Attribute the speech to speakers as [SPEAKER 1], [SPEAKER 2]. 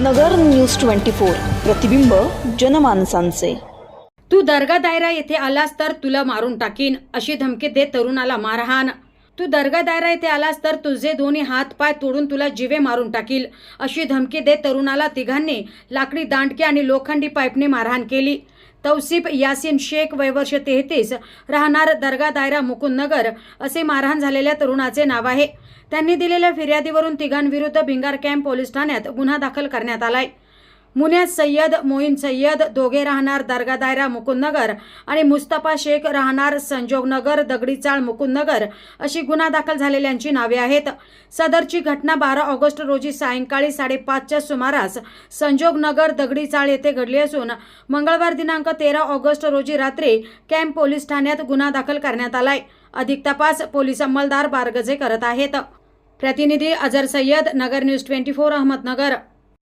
[SPEAKER 1] नगर news twenty four प्रतिबिंब जनमानसांचे.
[SPEAKER 2] तू दर्गा दायरा येथे आलास तर तुला मारून टाकीन अशी धमकी देत तरुणाला मारहाण. तू दर्गा दायरा येथे आलास तर तुझे दोन्ही हात पाय तोडून तुला जिवे मारून टाकील अशी धमकी देत तरुणाला तिघांनी लाकडी दांडके आणि लोखंडी पाईपने मारहाण केली. तौसिफ यासिन शेख वयवर्ष तेहतीस राहणार दर्गा दायरा मुकुंदनगर असे मारहाण झालेल्या तरुणाचे नाव आहे. त्यांनी दिलेल्या फिर्यादीवरून तिघांविरुद्ध भिंगार कॅम्प पोलीस ठाण्यात गुन्हा दाखल करण्यात आलाय. मुन्याज सय्यद मोईन सय्यद दोघे राहणार दर्गा दायरा मुकुंदनगर. आणि मुस्तफा शेख राहणार संजोगनगर दगडीचाळ मुकुंदनगर. अशी गुन्हा दाखल झालेल्यांची नावे आहेत. सदरची घटना बारा ऑगस्ट रोजी सायंकाळी साडेपाचच्या सुमारास संजोगनगर दगडीचाळ येथे घडली असून मंगळवार दिनांक तेरा ऑगस्ट रोजी रात्री कॅम्प पोलीस ठाण्यात गुन्हा दाखल करण्यात आलाय. अधिक तपास पोलीस अंमलदार बारगजे करत आहेत. प्रतिनिधी Azhar Sayyad Nagar news twenty four Ahmednagar.